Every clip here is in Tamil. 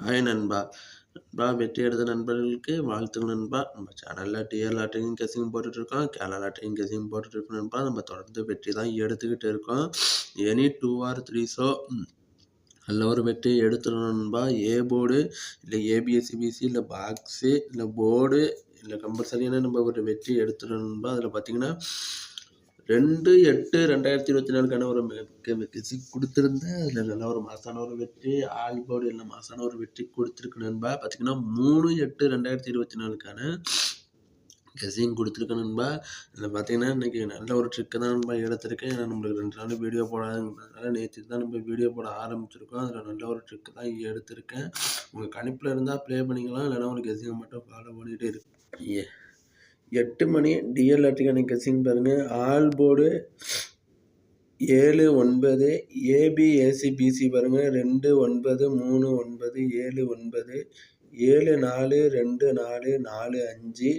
ஹாய் நண்பா. நண்பா வெற்றி எடுத்த நண்பர்களுக்கு வாழ்த்துக்கள் நண்பா. நம்ம சேனலில் டிஆர் லாட்டரியும் கெஸிங் போட்டுட்ருக்கோம். கேரளா லாட்டரியும் கெஸிங் போட்டுட்ருக்கோம் நண்பா. நம்ம தொடர்ந்து வெற்றி தான் எடுத்துக்கிட்டு இருக்கோம். Any two or three show நல்ல ஒரு வெற்றி எடுத்துடணும் நண்பா. ஏ போர்டு இல்லை ஏபிஎஸ்சிபிசி இல்லை பாக்ஸு இல்லை போர்டு இல்லை கம்பல்சரியான நம்ம ஒரு வெற்றி எடுத்துடணும்பா அதில் பார்த்தீங்கன்னா ரெண்டு எட்டு ரெண்டாயிரத்தி இருபத்தி நாலுக்கான ஒரு கிசி கொடுத்துருந்தேன் அதில் நல்ல ஒரு மாசான ஒரு வெற்றி ஆல் போர்டு இல்லை மாசான ஒரு வெற்றி கொடுத்துருக்கு நண்பா. பார்த்தீங்கன்னா மூணு எட்டு ரெண்டாயிரத்தி இருபத்தி நாலுக்கான கெஸிங் கொடுத்துருக்கேன் நண்பா. இதில் பார்த்தீங்கன்னா இன்றைக்கி நல்ல ஒரு ட்ரிக்கை தான் நண்பா எடுத்திருக்கேன். ஏன்னா நம்மளுக்கு ரெண்டு நாள் வீடியோ போடாதனால நேற்று தான் நம்ம வீடியோ போட ஆரம்பிச்சிருக்கோம். அதில் நல்ல ஒரு ட்ரிக்கு தான் எடுத்திருக்கேன். உங்கள் கணிப்பில் இருந்தால் ப்ளே பண்ணிக்கலாம். இல்லைனா ஒரு கசியை மட்டும் ஃபாலோ பண்ணிகிட்டே இருக்கு ஏ. எட்டு மணி டிஎல் அட்டிக்கான கசிங் பாருங்கள் ஆல் போர்டு ஏழு ஒன்பது. ஏபிஏசி பிசி பாருங்கள் ரெண்டு ஒன்பது மூணு ஒன்பது ஏழு ஒன்பது. ஏழு நாலு ரெண்டு நாலு நாலு அஞ்சு.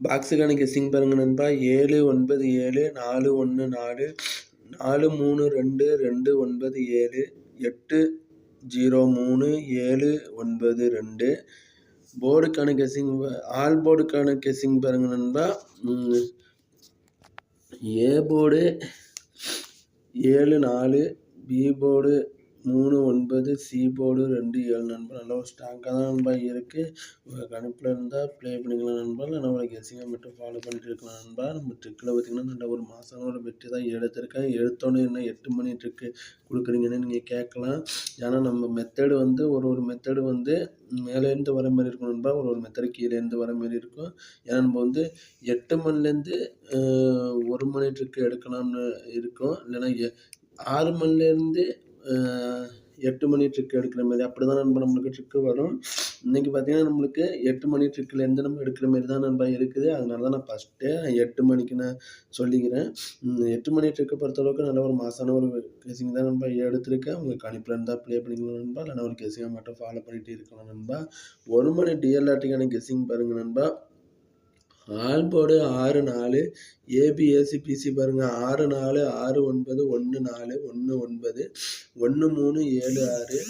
பாக்ஸுக்கான கெஸ்ஸிங் பாருங்க நண்பா. ஏழு ஒன்பது ஏழு நாலு ஒன்று நாலு. நாலு மூணு ரெண்டு ரெண்டு ஒன்பது ஏழு. எட்டு ஜீரோ மூணு ஏழு ஒன்பது ரெண்டு. போர்டுக்கான கெஸ்ஸிங் ஆல் போர்டுக்கான கெஸ்ஸிங் பாருங்க நண்பா. ஏ போர்டு ஏழு நாலு பி போர்டு மூணு ஒன்பது சீபோர்டு ரெண்டு ஏழு நண்பா நல்ல ஒரு ஸ்ட்ராங்காக தான் நண்பா இருக்குது உங்கள் கணிப்பில் இருந்தால் ப்ளே பண்ணிக்கலாம் நண்பா. இல்லை நம்ம கெஸிங்கை மட்டும் ஃபாலோ பண்ணிட்டு இருக்கலாம் நண்பா. நம்ம ட்ரிக்கில் பார்த்திங்கன்னா நல்ல ஒரு மாதமான ஒரு வெற்றி தான் எடுத்திருக்கேன். எடுத்தோன்னே என்ன எட்டு மணி ட்ரிக்கு கொடுக்குறீங்கன்னு நீங்கள் கேட்கலாம். ஏன்னா நம்ம மெத்தடு வந்து ஒரு ஒரு மெத்தடு வந்து மேலேருந்து வர மாதிரி இருக்கும் நண்பா. ஒரு ஒரு மெத்தடு கீழேருந்து வர மாதிரி இருக்கும். ஏன்னா நம்ம வந்து எட்டு மணிலேருந்து ஒரு மணி ட்ரிக்கு எடுக்கலாம்னு இருக்கும். இல்லைன்னா ஆறு மணிலேருந்து எட்டு மணி ட்ரிக் எடுக்கிற மாதிரி அப்படி தான் நண்பா நம்மளுக்கு ட்ரிக்கு வரும். இன்றைக்கி பார்த்தீங்கன்னா நம்மளுக்கு எட்டு மணி ட்ரிக்கிலேருந்து நம்ம எடுக்கிற மாதிரி தான் நண்பா இருக்குது. அதனால தான் நான் ஃபஸ்ட்டே எட்டு மணிக்கு நான் சொல்லிக்கிறேன். எட்டு மணி ட்ரிக்கை பொறுத்தளவுக்கு நல்ல ஒரு மாசான ஒரு கேசிங் தான் நண்பா எடுத்திருக்கேன். உங்கள் கணிப்பில் இருந்தால் ப்ளே பண்ணிக்கலாம் நண்பா. இல்லைனா ஒரு கெஸிங்கை மட்டும் ஃபாலோ பண்ணிகிட்டே இருக்கலாம் நண்பா. ஒரு மணி டிஎல்ஆர்டிக்கான கெஸிங் பாருங்கள் நண்பா. ஆல் போர்டு ஆறு நாலு. ஏபிஎஸ்சி பிசி பாருங்கள் ஆறு நாலு ஆறு ஒன்பது ஒன்று நாலு ஒன்று ஒன்பது. ஒன்று மூணு ஏழு ஆறு.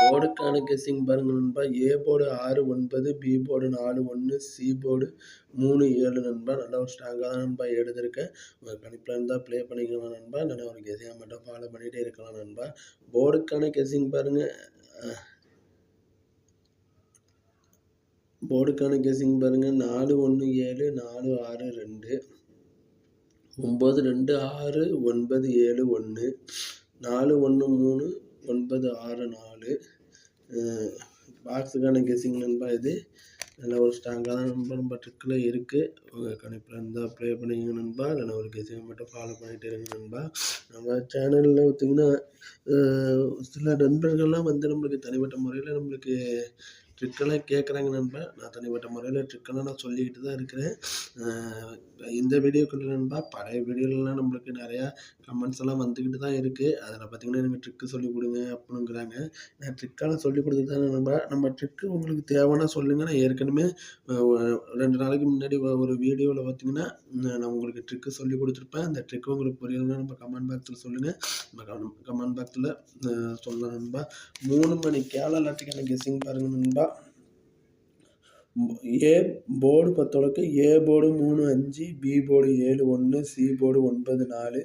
போர்டுக்கான கெஸ்ஸிங் பாருங்கள் நண்பா. ஏ போர்டு ஆறு ஒன்பது. பி போர்டு நாலு ஒன்று சி போர்டு மூணு ஏழு நண்பா. நல்லா ஒரு ஸ்ட்ராங்காக தான் நண்பா எடுத்திருக்கேன் உங்கள் கணிப்பில் இருந்தால் ப்ளே பண்ணிக்கலாம் நண்பா. இல்லைனா ஒரு கெஸிங்காக மட்டும் ஃபாலோ பண்ணிகிட்டே இருக்கலாம் நண்பா. போர்டுக்கான கெஸ்ஸிங் பாருங்கள் போர்டுக்கான கெஸிங் பாருங்கள் நாலு ஒன்று ஏழு நாலு ஆறு ரெண்டு. ஒம்பது ரெண்டு ஆறு ஒன்பது ஏழு ஒன்று நாலு ஒன்று மூணு ஒன்பது ஆறு நாலு. பாக்ஸுக்கான கெஸிங் நண்பா இது. நல்ல ஒரு ஸ்ட்ராங்காக தான் நண்பா நம்ம ட்ரிக்கில் இருக்குது உங்கள் கணிப்பில் இருந்தால் அப்ளை பண்ணிங்க நண்பா. இல்லைனா ஒரு கெஸிங்கை மட்டும் ஃபாலோ பண்ணிகிட்டே இருங்க நண்பா. நம்ம சேனலில் பார்த்திங்கன்னா சில நண்பர்கள்லாம் வந்து நம்மளுக்கு தனிப்பட்ட முறையில் நம்மளுக்கு ட்ரிக்கெல்லாம் கேட்குறாங்க நண்பா. நான் தனிப்பட்ட முறையில் ட்ரிக்கெல்லாம் நான் சொல்லிக்கிட்டு தான் இருக்கிறேன். இந்த வீடியோக்குள்ள நண்பா பழைய வீடியோலாம் நம்மளுக்கு நிறையா கமெண்ட்ஸ் எல்லாம் வந்துக்கிட்டு தான் இருக்குது அதில் பார்த்திங்கன்னா எனக்கு ட்ரிக்கு சொல்லிக் கொடுங்க அப்படிங்கிறாங்க நான் ட்ரிக்கெல்லாம் சொல்லி கொடுத்துட்டு தான் நண்பா. நம்ம ட்ரிக்கு உங்களுக்கு தேவைன்னா சொல்லுங்கள் நான் ஏற்கனவே ரெண்டு நாளைக்கு முன்னாடி ஒரு வீடியோவில் பார்த்திங்கன்னா நான் உங்களுக்கு ட்ரிக்கு சொல்லி கொடுத்துருப்பேன். அந்த ட்ரிக்கு உங்களுக்கு புரியலன்னா நம்ம கமெண்ட் பாக்ஸில் சொல்லுங்கள் நம்ம கமெண்ட் பாக்ஸில் சொல்லலாம் நண்பா. மூணு மணி கேரளா லாட்டுக்கான கெஸ்ஸிங் பாருங்கள் நண்பா. ஏ போர்டு பொறுத்தளவுக்கு ஏ போர்டு மூணு அஞ்சு பி போர்டு ஏழு ஒன்று சி போர்டு ஒன்பது நாலு.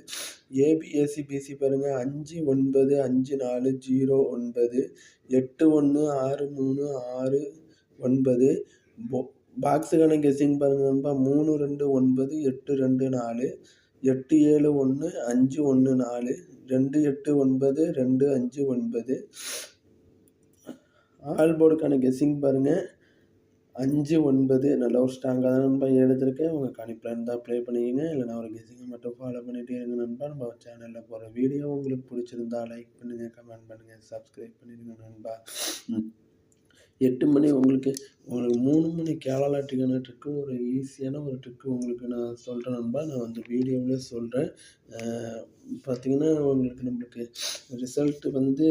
ஏபிஎஸ்சி பிசி பாருங்கள் அஞ்சு ஒன்பது அஞ்சு நாலு ஜீரோ ஒன்பது. எட்டு ஒன்று ஆறு மூணு ஆறு ஒன்பது. போ பாக்ஸுக்கான கெஸ்ஸிங் பாருங்கள் நண்பா. மூணு ரெண்டு ஒன்பது எட்டு ரெண்டு நாலு. எட்டு ஏழு ஒன்று அஞ்சு ஒன்று நாலு. ரெண்டு எட்டு ஒன்பது ரெண்டு அஞ்சு ஒன்பது. ஆல் போர்டுக்கான கெஸ்ஸிங் பாருங்கள் அஞ்சு ஒன்பது நல்ல ஒரு ஸ்ட்ராங்காக தான் நண்பா எடுத்திருக்கேன். உங்கள் கணிப்பில் இருந்தால் ப்ளே பண்ணிக்கங்க. இல்லைனா ஒரு கெஸிங்கை மட்டும் ஃபாலோ பண்ணிகிட்டே இருங்க நண்பா. நம்ம சேனலில் போகிற வீடியோ உங்களுக்கு பிடிச்சிருந்தா லைக் பண்ணுங்கள் கமெண்ட் பண்ணுங்கள் சப்ஸ்கிரைப் பண்ணிடுங்க நண்பா. எட்டு மணி உங்களுக்கு உங்களுக்கு மூணு மணி கேரளா டிக்கெட் ட்ரிக்கு ஒரு ஈஸியான ஒரு ட்ரிக்கு உங்களுக்கு நான் சொல்கிறேன் நண்பா. நான் வந்து வீடியோவிலே சொல்கிறேன் பார்த்திங்கன்னா உங்களுக்கு நம்மளுக்கு ரிசல்ட்டு வந்து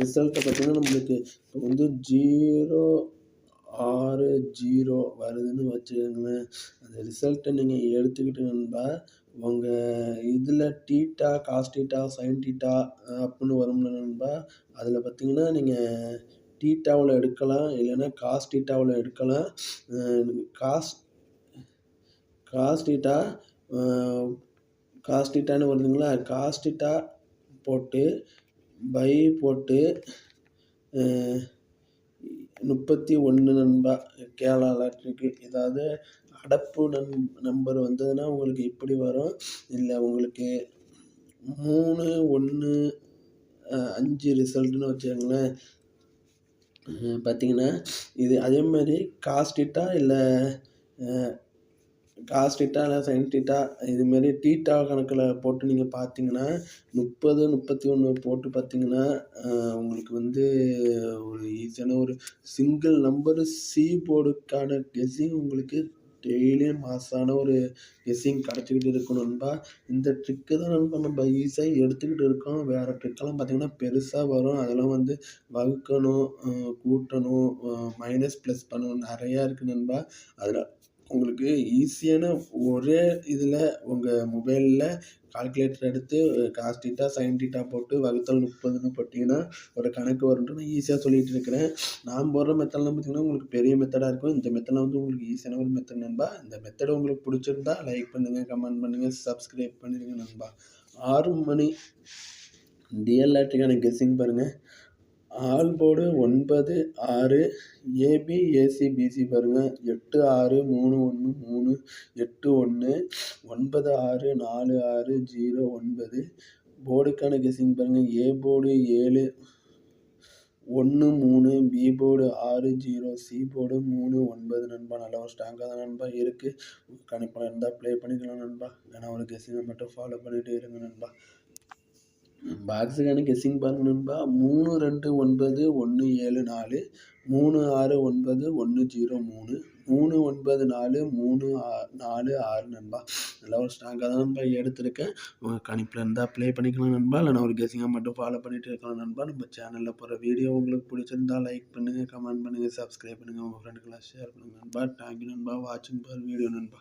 ரிசல்ட்டை பார்த்திங்கன்னா நம்மளுக்கு இப்போ வந்து ஜீரோ ஆறு ஜீரோ வருதுன்னு வச்சுக்கோங்களேன். அந்த ரிசல்ட்டை நீங்கள் எடுத்துக்கிட்டு நண்பா உங்கள் இதில் theta cos theta sine theta அப்புடின்னு வரும்ல நண்பா அதில் பார்த்தீங்கன்னா நீங்கள் டீட்டாவில் எடுக்கலாம் இல்லைன்னா காஸ் டீட்டாவில் எடுக்கலாம். காஸ் காஸ் டீட்டா காஸ் வருதுங்களா? காஸ்டீட்டா போட்டு பை போட்டு முப்பத்தி ஒன்று நண்பா கேரளா லாட்ரிக்கு ஏதாவது அடப்பு நம் நம்பர் வந்ததுன்னா உங்களுக்கு இப்படி வரும். இல்லை உங்களுக்கு மூணு ஒன்று அஞ்சு ரிசல்ட்டுன்னு வச்சுக்கோங்களேன். பார்த்தீங்கன்னா இது அதே மாதிரி காஸ்டிட்டா இல்லை காஸ் டீட்டா இல்லை சைன் டீட்டா இதுமாரி டீட்டா கணக்கில் போட்டு நீங்கள் பார்த்தீங்கன்னா முப்பது முப்பத்தி ஒன்று போட்டு பார்த்தீங்கன்னா உங்களுக்கு வந்து ஒரு ஈஸியான ஒரு சிங்கிள் நம்பரு சி போர்டுக்கான கெஸிங் உங்களுக்கு டெய்லியும் மாசான ஒரு கெஸ்ஸிங் கிடச்சிக்கிட்டு இருக்கும் நண்பா. இந்த ட்ரிக்கு தான் நண்பா நம்ம ஈஸியாக எடுத்துக்கிட்டு இருக்கோம். வேறு ட்ரிக்கெல்லாம் பார்த்திங்கன்னா பெருசாக வரும். அதெல்லாம் வந்து வகுக்கணும் கூட்டணும் மைனஸ் ப்ளஸ் பண்ணணும். நிறையா இருக்குது நண்பா. அதில் உங்களுக்கு ஈஸியான ஒரே இதில் உங்கள் மொபைலில் கால்குலேட்டர் எடுத்து காஸ் டீட்டா சைன் டீட்டா போட்டு வகுத்தல் முப்பதுன்னு போட்டிங்கன்னா ஒரு கணக்கு வரும்ன்ட்டு நான் ஈஸியாக சொல்லிகிட்டு இருக்கிறேன். நான் போடுற மெத்தட்லாம் பார்த்திங்கன்னா உங்களுக்கு பெரிய மெத்தடாக இருக்கும். இந்த மெத்தடில் வந்து உங்களுக்கு ஈஸியான ஒரு மெத்தட் நண்பா. இந்த மெத்தட் உங்களுக்கு பிடிச்சிருந்தா லைக் பண்ணுங்கள் கமெண்ட் பண்ணுங்கள் சப்ஸ்கிரைப் பண்ணிடுங்க நண்பா. ஆறு மணி. டிஎல்ஆர்டிக்கான கெஸ்ஸிங் பாருங்கள் ஆல் போர்டு ஒன்பது ஆறு ஏபி ஏசி பிசி பாருங்கள் எட்டு ஆறு மூணு ஒன்று மூணு எட்டு ஒன்று ஒன்பது ஆறு நாலு ஆறு ஜீரோ ஒன்பது. போர்டுக்கான கெஸ்ஸிங் பாருங்கள் ஏ போர்டு ஏழு ஒன்று மூணு பி போர்டு ஆறு ஜீரோ சி போர்டு மூணு ஒன்பது. நண்பா நல்லா ஒரு ஸ்ட்ராங்காக தான் நண்பா இருக்குது கணிப்பாக இருந்தால் ப்ளே பண்ணிக்கலாம் நண்பா. ஏன்னா ஒரு கெஸ்ஸிங்கை மட்டும் ஃபாலோ பண்ணிகிட்டே இருங்க நண்பா. பாக்ஸுக்கான கெஸ்ஸிங் பாருங்க நண்பா. மூணு ரெண்டு ஒன்பது ஒன்று ஏழு நாலு. மூணு ஆறு ஒன்பது ஒன்று ஜீரோ மூணு. மூணு ஒன்பது நாலு மூணு நாலு ஆறு நண்பா. நல்லா ஒரு ஸ்ட்ராங்காக தான் நண்பா எடுத்திருக்கேன். உங்கள் கணிப்பில் இருந்தால் ப்ளே பண்ணிக்கலாம் நண்பா. இல்லை நான் ஒரு கெஸிங்காக மட்டும் ஃபாலோ பண்ணிகிட்டு இருக்கலாம் நண்பா. நம்ம சேனலில் போகிற வீடியோ உங்களுக்கு பிடிச்சிருந்தா லைக் பண்ணுங்கள் கமெண்ட் பண்ணுங்கள் சப்ஸ்கிரைப் பண்ணுங்கள் உங்கள் ஃப்ரெண்டுக்கெல்லாம் ஷேர் பண்ணுங்கள் நண்பா. தேங்க்யூ நண்பா. வாட்சிங் பார் வீடியோ நண்பா.